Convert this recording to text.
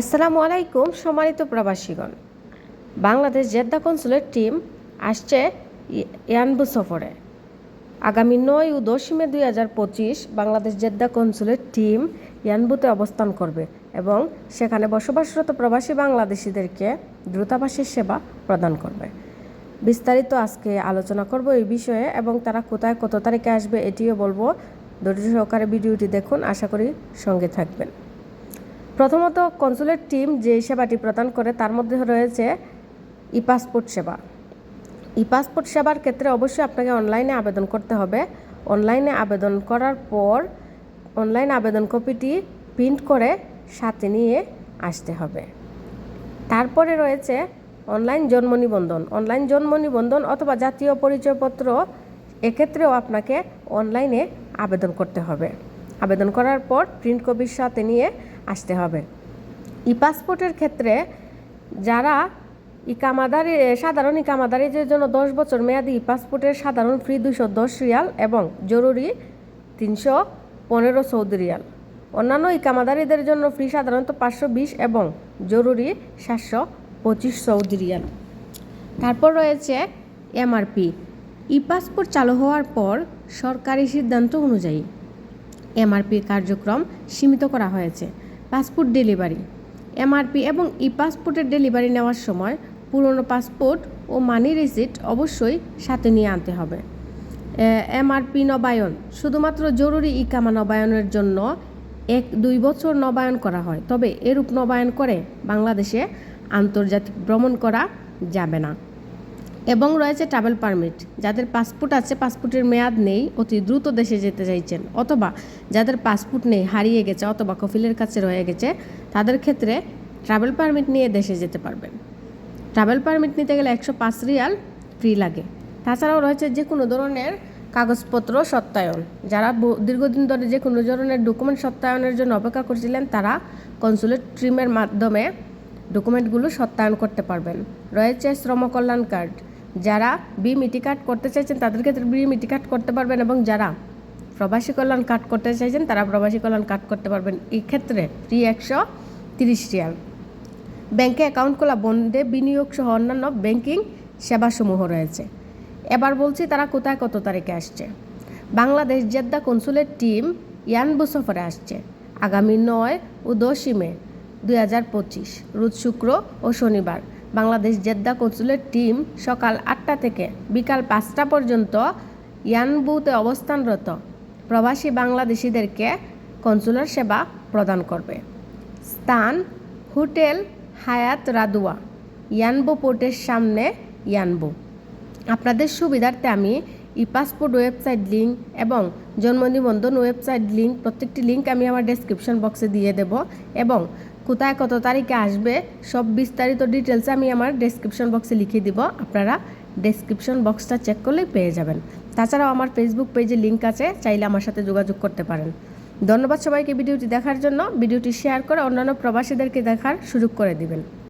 আসসালামু আলাইকুম, সম্মানিত প্রবাসীগণ। বাংলাদেশ জেদ্দা কনসুলের টিম আসছে ইয়ানবু সফরে। আগামী নয় ও দশই মে দুই হাজার পঁচিশ বাংলাদেশ জেদ্দা কনসুলের টিম ইয়ানবুতে অবস্থান করবে এবং সেখানে বসবাসরত প্রবাসী বাংলাদেশিদেরকে দ্রুতাবাসের সেবা প্রদান করবে। বিস্তারিত আজকে আলোচনা করব এই বিষয়ে এবং তারা কোথায় কত তারিখে আসবে এটিও বলব। ধৈর্য সহকারে ভিডিওটি দেখুন, আশা করি সঙ্গে থাকবেন। প্রথমত কনসুলেট টিম যে সেবাটি প্রদান করে, তার মধ্যে রয়েছে ই পাসপোর্ট সেবা। ই পাসপোর্ট সেবার ক্ষেত্রে অবশ্যই আপনাকে অনলাইনে আবেদন করতে হবে। অনলাইনে আবেদন করার পর অনলাইন আবেদন কপিটি প্রিন্ট করে সাথে নিয়ে আসতে হবে। তারপরে রয়েছে অনলাইন জন্ম নিবন্ধন। অনলাইন জন্ম নিবন্ধন অথবা জাতীয় পরিচয়পত্র, এক্ষেত্রেও আপনাকে অনলাইনে আবেদন করতে হবে। আবেদন করার পর প্রিন্ট কপির সাথে নিয়ে হবে। ই পাসপোর্টের ক্ষেত্রে যারা ইকামাদারি সাধারণ ইকামাদারিদের জন্য দশ বছর মেয়াদি, ই পাসপোর্টের সাধারণ ফ্রি দুশো দশ রিয়াল এবং জরুরি তিনশো পনেরো সৌদি রিয়াল। অন্যান্য ইকামাদারিদের জন্য ফ্রি সাধারণত পাঁচশো বিশ এবং জরুরি সাতশো পঁচিশ সৌদি রিয়াল। তারপর রয়েছে এমআরপি। ই পাসপোর্ট চালু হওয়ার পর সরকারি সিদ্ধান্ত অনুযায়ী এমআরপি কার্যক্রম সীমিত করা হয়েছে। পাসপোর্ট ডেলিভারি, এমআরপি এবং ই পাসপোর্টের ডেলিভারি নেওয়ার সময় পুরনো পাসপোর্ট ও মানি রিসিট অবশ্যই সাথে নিয়ে আনতে হবে। এমআরপি নবায়ন, শুধুমাত্র জরুরি ইকামা নবায়নের জন্য এক দুই বছর নবায়ন করা হয়, তবে এরূপ নবায়ন করে বাংলাদেশে আন্তর্জাতিক ভ্রমণ করা যাবে না। এবং রয়েছে ট্রাভেল পারমিট যাদের পাসপোর্ট আছে পাসপোর্টের মেয়াদ নেই, অতি দ্রুত দেশে যেতে চাইছেন। অথবা যাদের পাসপোর্ট নেই, হারিয়ে গেছে অথবা কফিলের কাছে রয়ে গেছে, তাদের ক্ষেত্রে ট্রাভেল পারমিট নিয়ে দেশে যেতে পারবেন। ট্রাভেল পারমিট নিতে গেলে একশো পাঁচ রিয়াল ফ্রি লাগে। তাছাড়াও রয়েছে যে কোনো ধরনের কাগজপত্র সত্যায়ন। যারা দীর্ঘদিন ধরে যে কোনো ধরনের ডকুমেন্ট সত্যায়নের জন্য অপেক্ষা করছিলেন, তারা কনসুলেট ট্রিমের মাধ্যমে ডকুমেন্টগুলো সত্যায়ন করতে পারবেন। রয়েছে শ্রম কল্যাণ কার্ড যারা বিমিটি কার্ড করতে চাইছেন তাদের ক্ষেত্রে বি মিটি কার্ড করতে পারবেন এবং যারা প্রবাসী কল্যাণ কার্ড করতে চাইছেন, তারা প্রবাসী কল্যাণ কার্ড করতে পারবেন। এই ক্ষেত্রে ফ্রি একশো তিরিশ রিয়াল। ব্যাংকে অ্যাকাউন্ট খোলা, বন্ধে বিনিয়োগ সহ অন্যান্য ব্যাংকিং সেবাসমূহ রয়েছে। এবার বলছি তারা কোথায় কত তারিখে আসছে। Bangladesh Jeddah consulate team Yanbu সফরে আসছে। আগামী নয় ও দশই মে দুই হাজার পঁচিশ, রোজ শুক্র ও শনিবার। বাংলাদেশ জেদ্দা কনসুলেট টিম সকাল আটটা থেকে বিকাল পাঁচটা পর্যন্ত ইয়ানবুতে অবস্থানরত। প্রবাসী বাংলাদেশিদেরকে কনসুলার সেবা প্রদান করবে। স্থান হোটেল হায়াত রাদুয়া, ইয়ানবো পোর্টের সামনে ইয়ানবো। আপনাদের সুবিধার্থে আমি ই পাসপোর্ট ওয়েবসাইট লিঙ্ক এবং জন্ম নিবন্ধন ওয়েবসাইট লিঙ্ক প্রত্যেকটি লিঙ্ক আমি আমার ডেসক্রিপশন বক্সে দিয়ে দেব এবং কোথায় কত তারিখে আসবে, সব বিস্তারিত ডিটেলস আমি আমার ডেসক্রিপশন বক্সে লিখে দিব। আপনারা ডেসক্রিপশন বক্সটা চেক করলেই পেয়ে যাবেন। তাছাড়াও আমার ফেসবুক পেজে লিঙ্ক আছে, চাইলে আমার সাথে যোগাযোগ করতে পারেন। ধন্যবাদ সবাইকে ভিডিওটি দেখার জন্য। ভিডিওটি শেয়ার করে অন্যান্য প্রবাসীদেরকে দেখার সুযোগ করে দিবেন।